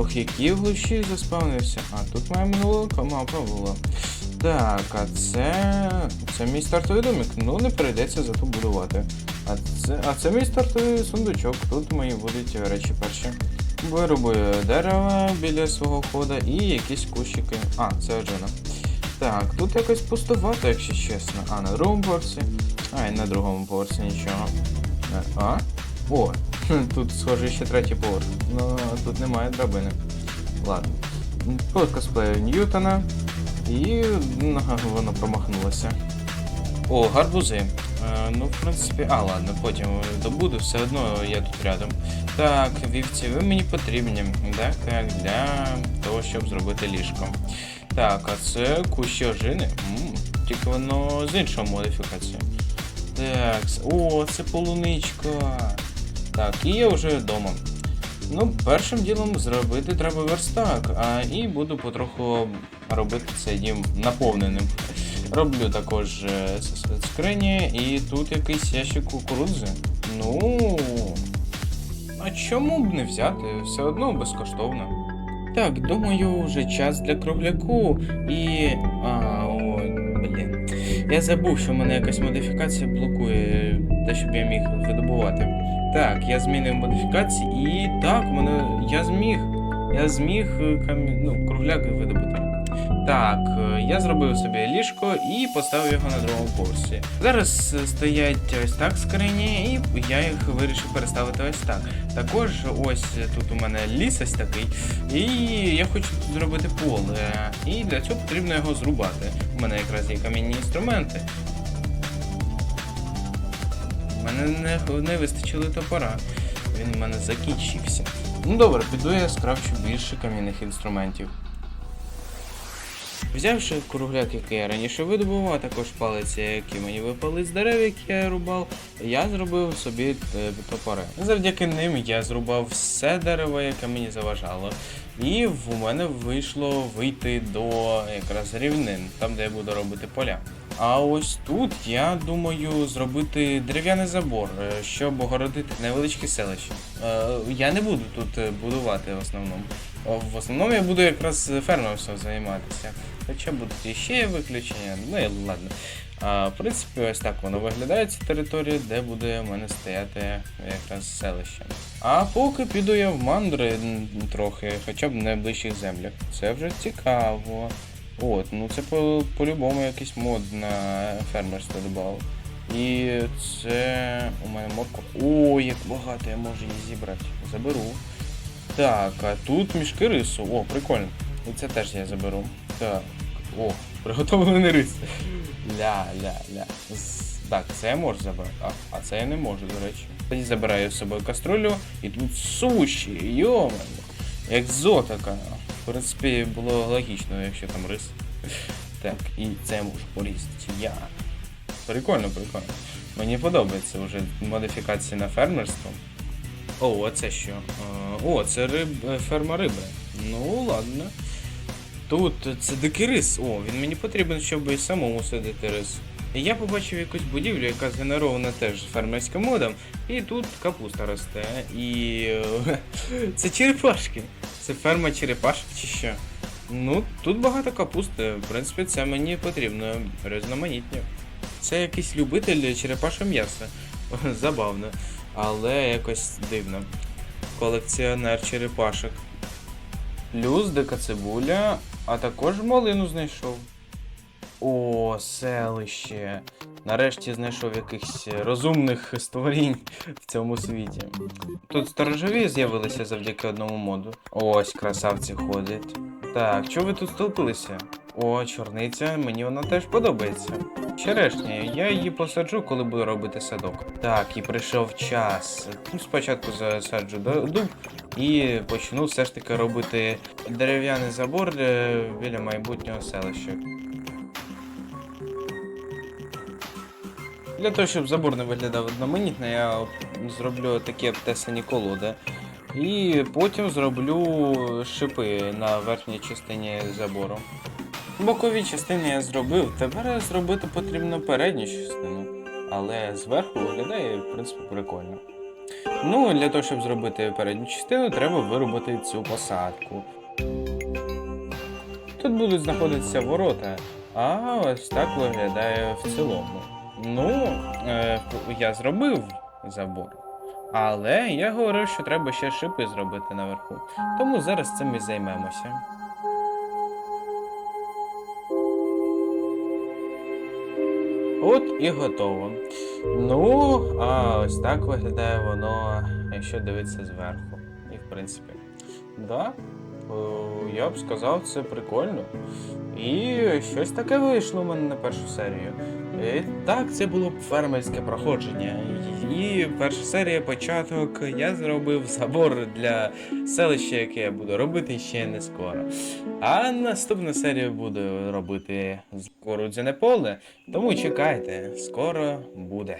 Ох, який в глуші заспавнився. А, тут моя минула мапа була. Так, а це. Це мій стартовий домик. Ну, не прийдеться зато будувати. А це, а це мій стартовий сундучок. Тут мої будуть речі перші. Вирубую дерева біля свого хода і якісь кущики. А, це ожина. Так, тут якось пустувато, якщо чесно. А, на другому поверсі. А, і на другому поверсі нічого. Е, А? О, тут схоже ще третій поверх. Ну, тут немає драбини. Ладно. По косплею Ньютона. І ага, воно промахнулося. О, гарбузи. Е, ну, в принципі, а, ладно, потім добуду, все одно я тут рядом. Так, вівці, ви мені потрібні. Так, так, для того, щоб зробити ліжко. Так, а це кущі ожини. М, тільки воно з іншою модифікацією. Так, о, це полуничка. Так, і я вже вдома. Ну, першим ділом зробити треба верстак, а і буду потроху робити цей дім наповненим. Роблю також е, скрині, і тут якийсь ящик кукурудзи. Ну. А чому б не взяти? Все одно безкоштовно. Так, думаю, вже час для кругляку і. А. Я забув, що в мене якась модифікація блокує те, щоб я міг видобувати. Так, я змінив модифікації і так, мене. Я зміг. Я зміг е, ну, кругляк видобути. Так, е, я зробив собі ліжко і поставив його на другому поверсі. Зараз е, стоять ось так скрині, і я їх вирішив переставити ось так. Також ось тут у мене ліс ось такий, і я хочу тут зробити поле. І для цього потрібно його зрубати. У мене якраз є камінні інструменти. У мене не, не вистачило топора. Він у мене закінчився. Ну добре, піду я скрафчу більше кам'яних інструментів. Взявши кругляк, який я раніше видобував, а також палиці, які мені випали з дерев, які я рубав, я зробив собі е, топори. Завдяки ним я зрубав все дерево, яке мені заважало. І в мене вийшло вийти до якраз рівнин, там де я буду робити поля. А ось тут я думаю зробити дерев'яний забор, е, щоб огородити невеличке селище. Я не буду тут е, будувати в основному. В основному я буду якраз фермерством займатися. Хоча будуть і ще виключення, ну і ладно. А, в принципі, ось так воно виглядає ця територія, де буде в мене стояти якраз селище. А поки піду я в мандри трохи, хоча б в найближчих землях. Це вже цікаво. От, ну це по- по-любому якийсь мод на фермерство додав. І це у мене морква. О, як багато я можу її зібрати. Заберу. Так, а тут мішки рису. О, прикольно. І це теж я заберу. Так. О, приготовлений рис. Ля-ля-ля. Так, це я можу забрати. А, а це я не можу, до речі. Тоді забираю з собою каструлю, і тут суші, йомен. Екзотика. В принципі, було логічно, якщо там рис. Так, і це я можу порізати. Я. Прикольно, прикольно. Мені подобається вже модифікації на фермерство. О, а це що? Е, О, це риб... е, ферма риби. Ну, ладно. Тут це дикий рис. О, він мені потрібен, щоб і самому садити рис. Я побачив якусь будівлю, яка згенерована теж фермерським модом, і тут капуста росте. І е, це черепашки. Це ферма черепашок чи що? Ну, тут багато капусти. В принципі, це мені потрібно різноманітні. Це якийсь любитель черепашого м'яса. Забавно. Але якось дивно. Колекціонер черепашок. Плюс дика цибуля, а також малину знайшов. О, селище. Нарешті знайшов якихось розумних створінь в цьому світі. Тут сторожові з'явилися завдяки одному моду. Ось красавці ходять. Так, чого ви тут стовпилися? О, чорниця, мені вона теж подобається. Черешня, я її посаджу, коли буду робити садок. Так, і прийшов час. Ну, Спочатку засаджу дуб і почну все ж таки робити дерев'яний забор е, біля майбутнього селища. Для того, щоб забор не виглядав одноманітно, я зроблю такі обтесані колоди. І потім зроблю шипи на верхній частині забору. Бокові частини я зробив, тепер зробити потрібно передню частину. Але зверху виглядає, в принципі, прикольно. Ну, для того, щоб зробити передню частину, треба виробити цю посадку. Тут будуть знаходитися ворота, а ось так виглядає в цілому. Ну, е, я зробив забор. Але я говорив, що треба ще шипи зробити наверху. Тому зараз цим і займемося. От і готово. Ну, а ось так виглядає воно, якщо дивитися зверху. І в принципі. Да, е, я б сказав, це прикольно. І щось таке вийшло у мене на першу серію. І так, це було б фермерське проходження. І перша серія, початок, я зробив забор для селища, яке я буду робити ще не скоро. А наступну серію буду робити з Корудзяне поле, тому чекайте, скоро буде.